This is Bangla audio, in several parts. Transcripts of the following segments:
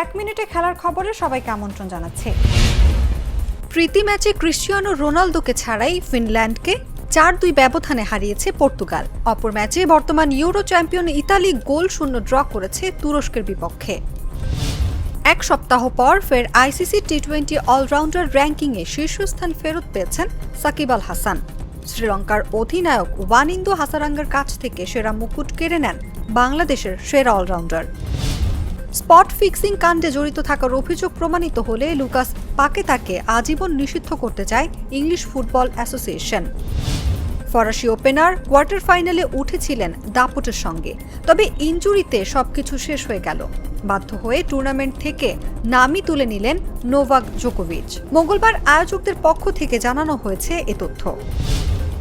এক মিনিটে খেলার খবরে সবাইকে আমন্ত্রণ জানাচ্ছে। প্রীতি ম্যাচে ক্রিশ্চিয়ানো রোনালদোকে ছাড়াই ফিনল্যান্ডকে চার দুই ব্যবধানে হারিয়েছে পর্তুগাল। অপর ম্যাচে বর্তমান ইউরো চ্যাম্পিয়ন ইতালি গোল শূন্য ড্র করেছে তুরস্কের বিপক্ষে। এক সপ্তাহ পর ফের আইসিসি টি টোয়েন্টি অলরাউন্ডার র্যাঙ্কিংয়ে শীর্ষস্থান ফেরত পেয়েছেন সাকিব আল হাসান। শ্রীলঙ্কার অধিনায়ক ওয়ানিন্দু হাসারাঙ্গার কাছ থেকে সেরা মুকুট কেড়ে নেন বাংলাদেশের সেরা অলরাউন্ডার। স্পট ফিক্সিং কাণ্ডে জড়িত থাকার অভিযোগ প্রমাণিত হলে লুকাস পাকে তাকে আজীবন নিষিদ্ধ করতে চায় ইংলিশ ফুটবল অ্যাসোসিয়েশন। ফরাসি ওপেনার কোয়ার্টার ফাইনালে উঠেছিলেন দাপটের সঙ্গে, তবে ইনজুরিতে সবকিছু শেষ হয়ে গেল। বাধ্য হয়ে টুর্নামেন্ট থেকে নামই তুলে নিলেন নোভাক জোকোভিচ। মঙ্গলবার আয়োজকদের পক্ষ থেকে জানানো হয়েছে এ তথ্য।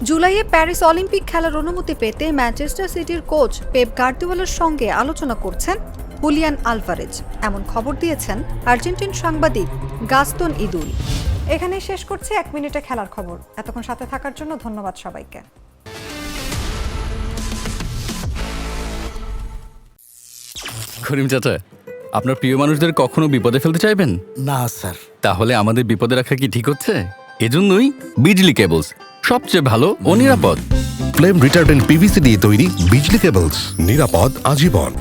জুলাইয়ে প্যারিস অলিম্পিক খেলার অনুমতি পেতে ম্যানচেস্টার সিটির কোচ পেপ গার্দিওয়ালার সঙ্গে আলোচনা করছেন হুলিয়ান আলভারেজ। এমন খবর দিয়েছেন আর্জেন্টিন সাংবাদিক গাস্তন ইদুল। এখানে শেষ করছে এক মিনিটে খেলার খবর। এতক্ষণ সাথে থাকার জন্য ধন্যবাদ সবাইকে। করিম চাচা আপনার প্রিয় মানুষদের কখনো বিপদে ফেলতে চাইবেন? না স্যার। তাহলে আমাদের বিপদে রাখা কি ঠিক হচ্ছে? এজন্যই বিজলি কেবলস সবচেয়ে ভালো ও নিরাপদ। ফ্লেম রিটার্ডেন্ট পিভিসি দিয়ে তৈরি বিজলি কেবলস নিরাপদ আজীবন।